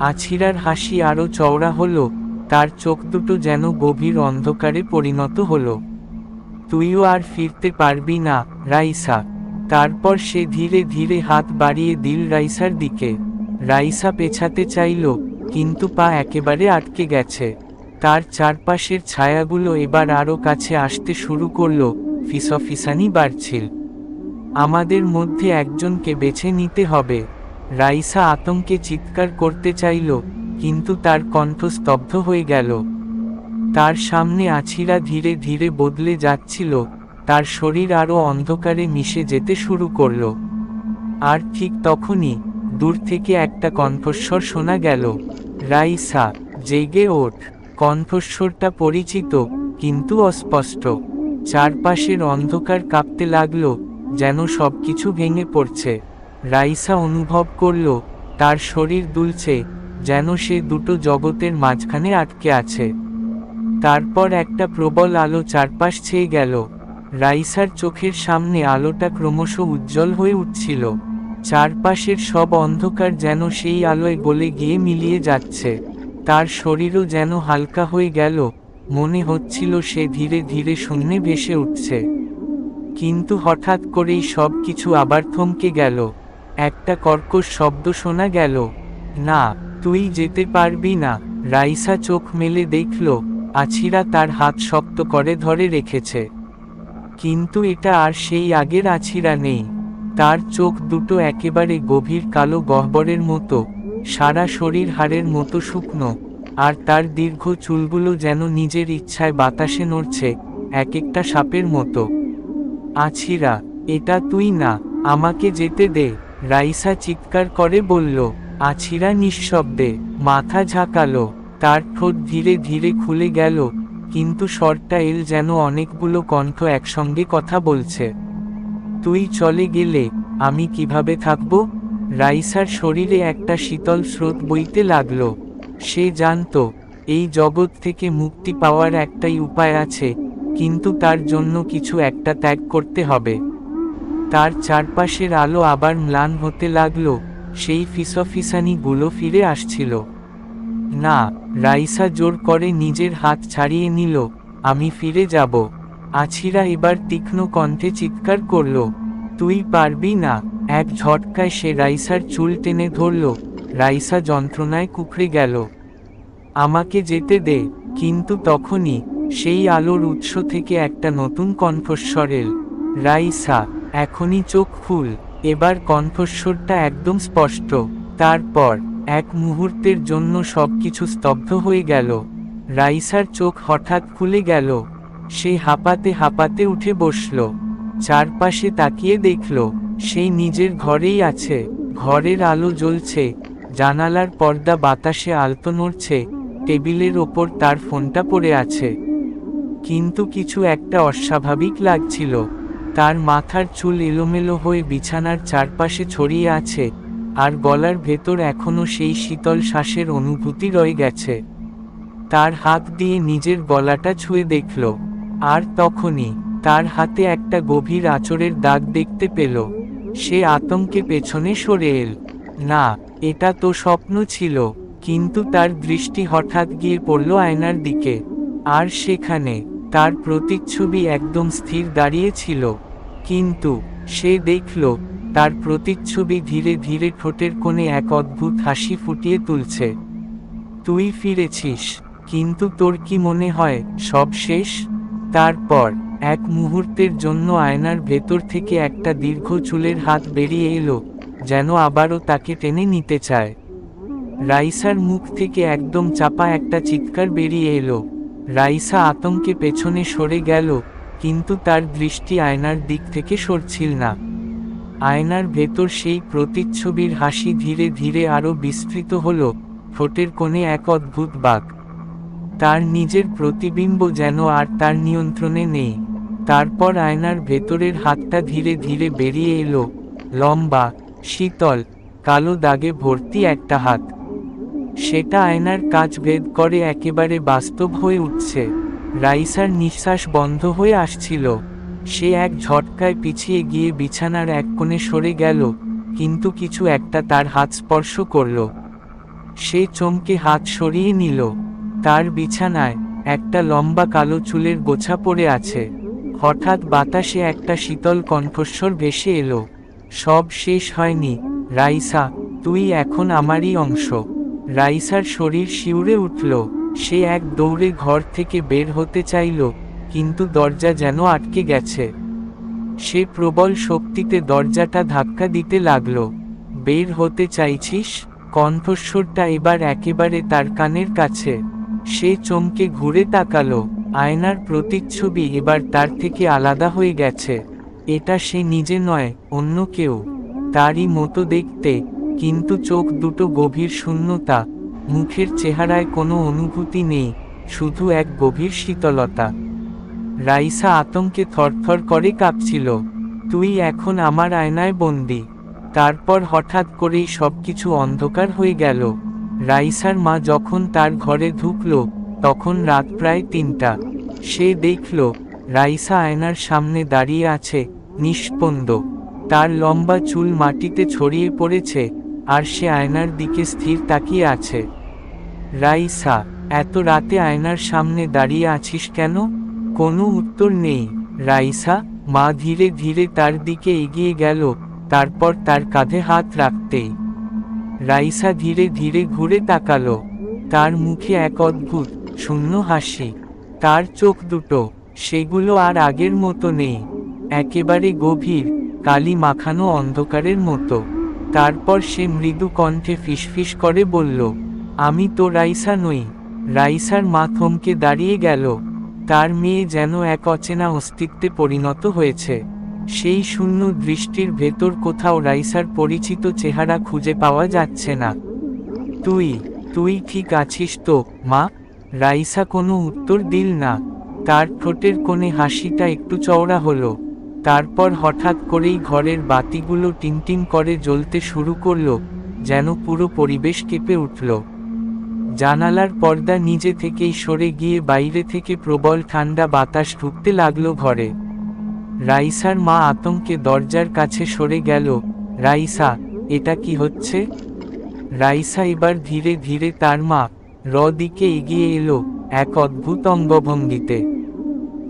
আছিরার হাসি আরও চওড়া হলো, তার চোখ দুটো যেন গভীর অন্ধকারে পরিণত হলো। তুইও আর ফিরতে পারবি না, রাইসা। তারপর সে ধীরে ধীরে হাত বাড়িয়ে দিল রাইসার দিকে। রাইসা পেছাতে চাইল, কিন্তু পা একেবারে আটকে গেছে। তার চারপাশের ছায়াগুলো এবার আরও কাছে আসতে শুরু করল, ফিসফিসানি বাড়ছিল। আমাদের মধ্যে একজনকে বেছে নিতে হবে। রাইসা আতঙ্কে চিৎকার করতে চাইল, কিন্তু তার কণ্ঠ স্তব্ধ হয়ে গেল। তার সামনে আছিরা ধীরে ধীরে বদলে যাচ্ছিল, তার শরীর আরও অন্ধকারে মিশে যেতে শুরু করল। আর ঠিক তখনই দূর থেকে একটা কণ্ঠস্বর শোনা গেল, রাইসা, জেগে ওঠ। কণ্ঠস্বরটা পরিচিত, কিন্তু অস্পষ্ট। চারপাশের অন্ধকার কাঁপতে লাগল, যেন সব কিছু ভেঙে পড়ছে। রাইসা অনুভব করল, তার শরীর দুলছে, যেন সে দুটো জগতের মাঝখানে আটকে আছে। তারপর একটা প্রবল আলো চারপাশ ছেয়ে গেল। রাইসার চোখের সামনে আলোটা ক্রমশ উজ্জ্বল হয়ে উঠছিল। চারপাশের সব অন্ধকার যেন সেই আলোয় গলে গিয়ে মিলিয়ে যাচ্ছে। তার শরীরও যেন হালকা হয়ে গেল। মনে হচ্ছিল সে ধীরে ধীরে শূন্যে ভেসে উঠছে। কিন্তু হঠাৎ করেই সব কিছু আবার থমকে গেল। একটা কর্কশ শব্দ শোনা গেল। না, তুই যেতে পারবি না। রাইসা চোখ মেলে দেখল, আছিরা তার হাত শক্ত করে ধরে রেখেছে। কিন্তু এটা আর সেই আগের আছিরা নেই। তার চোখ দুটো একেবারে গভীর কালো গহ্বরের মতো, সারা শরীর হাড়ের মতো শুকনো, আর তার দীর্ঘ চুলগুলো যেন নিজের ইচ্ছায় বাতাসে নড়ছে এক একটা সাপের মতো। আছিরা, এটা তুই না, আমাকে যেতে দে। রাইসা চিৎকার করে বলল, আছিরা নিঃশব্দে, মাথা ঝাঁকালো, তার ঠোঁট ধীরে ধীরে খুলে গেল, কিন্তু স্বরটা এল যেন অনেকগুলো কণ্ঠ একসঙ্গে কথা বলছে। তুই চলে গেলে, আমি কীভাবে থাকব? রাইসার শরীরে একটা শীতল স্রোত বইতে লাগল। সে জানত, এই জগৎ থেকে মুক্তি পাওয়ার একটাই উপায় আছে, কিন্তু তার জন্য কিছু একটা ত্যাগ করতে হবে। তার চারপাশের আলো আবার ম্লান হতে লাগল, সেই ফিসফিসানিগুলো ফিরে আসছিল। না, রাইসা জোর করে নিজের হাত ছাড়িয়ে নিল, আমি ফিরে যাব। আছিরা এবার তীক্ষ্ণ কণ্ঠে চিৎকার করল, তুই পারবি না। এক ঝটকায় সে রাইসার চুল টেনে ধরল, রাইসা যন্ত্রণায় কুকড়ে গেল। আমাকে যেতে দে, কিন্তু তখনই সেই আলোর উৎস থেকে একটা নতুন কণ্ঠস্বর এল, রাইসা। এখনই চোখ খুল। এবার কণ্ঠস্বরটা একদম স্পষ্ট। তারপর, এক মুহূর্তের জন্য সব কিছু স্তব্ধ হয়ে গেল। রাইসার চোখ হঠাৎ খুলে গেল। সে হাঁপাতে হাঁপাতে উঠে বসল। চারপাশে তাকিয়ে দেখল সেই নিজের ঘরেই আছে। ঘরের আলো জ্বলছে। জানালার পর্দা বাতাসে আলতো নড়ছে। টেবিলের ওপর তার ফোনটা পড়ে আছে। কিন্তু কিছু একটা অস্বাভাবিক লাগছিল। তার মাথার চুল এলোমেলো হয়ে বিছানার চারপাশে ছড়িয়ে আছে, আর গলার ভেতর এখনও সেই শীতল শ্বাসের অনুভূতি রয়ে গেছে। তার হাত দিয়ে নিজের গলাটা ছুঁয়ে দেখল, আর তখনই তার হাতে একটা গভীর আচরের দাগ দেখতে পেল। সে আতঙ্কে পেছনে সরে এল, না, এটা তো স্বপ্ন ছিল, কিন্তু তার দৃষ্টি হঠাৎ গিয়ে পড়ল আয়নার দিকে, আর সেখানে তার প্রতিচ্ছবি একদম স্থির দাঁড়িয়েছিল কিন্তু, সে দেখল, তার প্রতিচ্ছবি ধীরে ধীরে ঠোঁটের কোণে এক অদ্ভুত হাসি ফুটিয়ে তুলছে। তুই ফিরেছিস, কিন্তু তোর কি মনে হয়, সব শেষ? তারপর, এক মুহূর্তের জন্য আয়নার ভেতর থেকে একটা দীর্ঘ চুলের হাত বেরিয়ে এলো, যেন আবারও তাকে টেনে নিতে চায়। রাইসার মুখ থেকে একদম চাপা একটা চিৎকার বেরিয়ে এলো। রাইসা আতঙ্কে পেছনে সরে গেল কিন্তু তার দৃষ্টি আয়নার দিক থেকে সরছিল না। আয়নার ভেতর সেই প্রতিচ্ছবির হাসি ধীরে ধীরে আরও বিস্তৃত হল, ঠোঁটের কোণে এক অদ্ভুত বাঘ তার নিজের প্রতিবিম্ব যেন আর তার নিয়ন্ত্রণে নেই। তারপর আয়নার ভেতরের হাতটা ধীরে ধীরে বেরিয়ে এলো, লম্বা, শীতল, কালো দাগে ভর্তি একটা হাত। সেটা আয়নার কাজ ভেদ করে একেবারে বাস্তব হয়ে উঠছে। রাইসার নিঃশ্বাস বন্ধ হয়ে আসছিল। সে এক ঝটকায় পিছিয়ে গিয়ে বিছানার এক কোণে সরে গেল, কিন্তু কিছু একটা তার হাত স্পর্শ করল। সে চমকে হাত সরিয়ে নিল। তার বিছানায় একটা লম্বা কালো চুলের গোছা পড়ে আছে। হঠাৎ বাতাসে একটা শীতল কণ্ঠস্বর ভেসে এলো। সব শেষ হয়নি। রাইসা, তুই এখন আমারই অংশ। রাইসার শরীর শিউরে উঠল। সে এক দৌড়ে ঘর থেকে বের হতে চাইল, কিন্তু দরজা যেন আটকে গেছে। সে প্রবল শক্তিতে দরজাটা ধাক্কা দিতে লাগল। বের হতে চাইছিস? কণ্ঠস্বরটা এবার একেবারে তার কানের কাছে। সে চমকে ঘুরে তাকালো। আয়নার প্রতিচ্ছবি এবার তার থেকে আলাদা হয়ে গেছে। এটা সে নিজে নয়, অন্য কেউ। তারই মতো দেখতে, কিন্তু চোখ দুটো গভীর শূন্যতা। মুখের চেহারায় কোনো অনুভূতি নেই, শুধু এক গভীর শীতলতা। রাইসা আতঙ্কে থরথর করে কাঁপছিল, তুই এখন আমার আয়নায় বন্দি। তারপর হঠাৎ করেই সবকিছু অন্ধকার হয়ে গেল। রাইসার মা যখন তার ঘরে ঢুকল, তখন রাত প্রায় তিনটা। সে দেখল, রাইসা আয়নার সামনে দাঁড়িয়ে আছে, নিষ্পন্দ। তার লম্বা চুল মাটিতে ছড়িয়ে পড়েছে, আর সে আয়নার দিকে স্থির তাকিয়ে আছে। রাইসা এত রাতে আয়নার সামনে দাঁড়িয়ে আছিস কেন? কোনো উত্তর নেই। রাইসা মা ধীরে ধীরে তার দিকে এগিয়ে গেল, তারপর তার কাঁধে হাত রাখতেই। রাইসা ধীরে ধীরে ঘুরে তাকালো। তার মুখে এক অদ্ভুত, শূন্য হাসি। তার চোখ দুটো, সেগুলো আর আগের মতো নেই। একেবারে গভীর, কালি মাখানো অন্ধকারের মতো। তারপর সে মৃদু কণ্ঠে ফিসফিস করে বলল আমি তো রাইসা নই। রাইসার মা থমকে দাঁড়িয়ে গেল। তার মেয়ে যেন এক অচেনা অস্তিত্বে পরিণত হয়েছে। সেই শূন্য দৃষ্টির ভেতর কোথাও রাইসার পরিচিত চেহারা খুঁজে পাওয়া যাচ্ছে না। তুই তুই ঠিক আছিস তো, মা? রাইসা কোনো উত্তর দিল না। তার ঠোঁটের কোণে হাসিটা একটু চওড়া হলো। তারপর হঠাৎ করেই ঘরের বাতিগুলো টিনটিন করে জ্বলতে শুরু করল, যেন পুরো পরিবেশ কেঁপে উঠল। জানালার পর্দা নিজে থেকেই সরে গিয়ে বাইরে থেকে প্রবল ঠান্ডা বাতাস ঢুকতে লাগল ঘরে। রাইসার মা আতঙ্কে দরজার কাছে সরে গেল, রাইসা, এটা কি হচ্ছে? রাইসা এবার ধীরে ধীরে তার মা র দিকে এগিয়ে এলো এক অদ্ভুত অঙ্গভঙ্গিতে।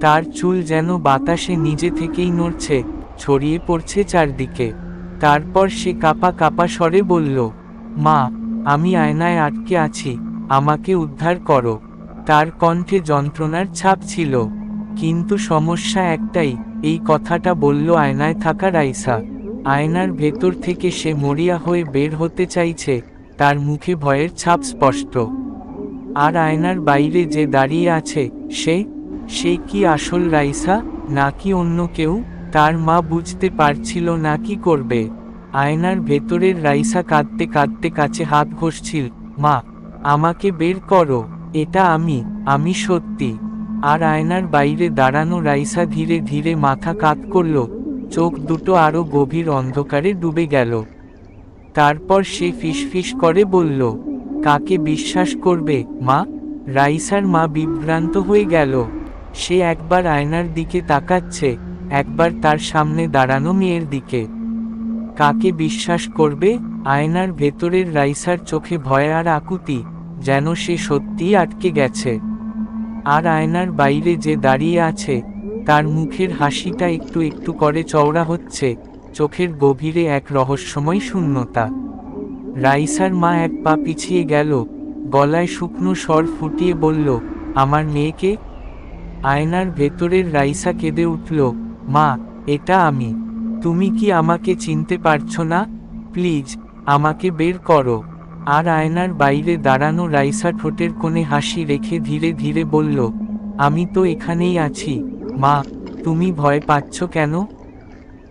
তার চুল যেন বাতাসে নিজে থেকেই নড়ছে, ছড়িয়ে পড়ছে চারদিকে। তারপর সে কাপা কাপা স্বরে বলল, মা, আমি আয়নায় আটকে আছি আমাকে উদ্ধার করো। তার কণ্ঠে যন্ত্রণার ছাপ ছিল। কিন্তু সমস্যা একটাই, এই কথাটা বলল আয়নায় থাকা রাইসা। আয়নার ভেতর থেকে সে মরিয়া হয়ে বের হতে চাইছে, তার মুখে ভয়ের ছাপ স্পষ্ট। আর আয়নার বাইরে যে দাঁড়িয়ে আছে, সে? সে কি আসল রাইসা, নাকি অন্য কেউ? তার মা বুঝতে পারছিল না কি করবে। আয়নার ভেতরের রাইসা কাঁদতে কাঁদতে কাছে হাত ঘষছিল, মা আমাকে বের করো, এটা আমি আমি সত্যি। আর আয়নার বাইরে দাঁড়ানো রাইসা ধীরে ধীরে মাথা কাত করল, চোখ দুটো আরও গভীর অন্ধকারে ডুবে গেল। তারপর সে ফিসফিস করে বলল, কাকে বিশ্বাস করবে, মা? রাইসার মা বিভ্রান্ত হয়ে গেল। সে একবার আয়নার দিকে তাকাচ্ছে, একবার তার সামনে দাঁড়ানো মেয়ের দিকে। কাকে বিশ্বাস করবে? আয়নার ভেতরের রাইসার চোখে ভয় আর আকুতি, যেন সে সত্যিই আটকে গেছে। আর আয়নার বাইরে যে দাঁড়িয়ে আছে, তার মুখের হাসিটা একটু একটু করে চওড়া হচ্ছে, চোখের গভীরে এক রহস্যময় শূন্যতা। রাইসার মা এক পা পিছিয়ে গেল, গলায় শুকনো স্বর ফুটিয়ে বলল, আমার মেয়েকে? আয়নার ভেতরের রাইসা কেঁদে উঠল, মা, এটা আমি। তুমি কি আমাকে চিনতে পারছ না? প্লিজ, আমাকে বের করো। আর আয়নার বাইরে দাঁড়ানো রাইসা ঠোঁটের কোণে হাসি রেখে ধীরে ধীরে বলল, আমি তো এখানেই আছি। মা, তুমি ভয় পাচ্ছ কেন?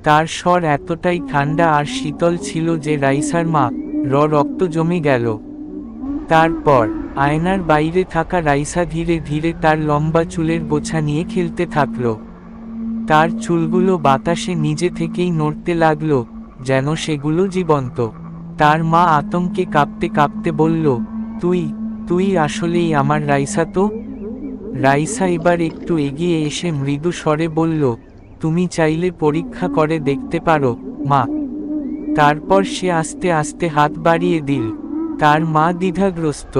তার স্বর এতটাই ঠান্ডা আর শীতল ছিল যে রাইসার মা, র, রক্ত জমে গেল। তারপর, আয়নার বাইরে থাকা রাইসা ধীরে ধীরে তার লম্বা চুলের গোছা নিয়ে খেলতে থাকল। তার চুলগুলো বাতাসে নিজে থেকেই নড়তে লাগল, যেন সেগুলো জীবন্ত। তার মা আতঙ্কে কাঁপতে কাঁপতে বলল, তুই তুই আসলেই আমার রাইসা তো? রাইসা এবার একটু এগিয়ে এসে মৃদু স্বরে বলল, তুমি চাইলে পরীক্ষা করে দেখতে পারো, মা। তারপর সে আস্তে আস্তে হাত বাড়িয়ে দিল। তার মা দ্বিধাগ্রস্ত।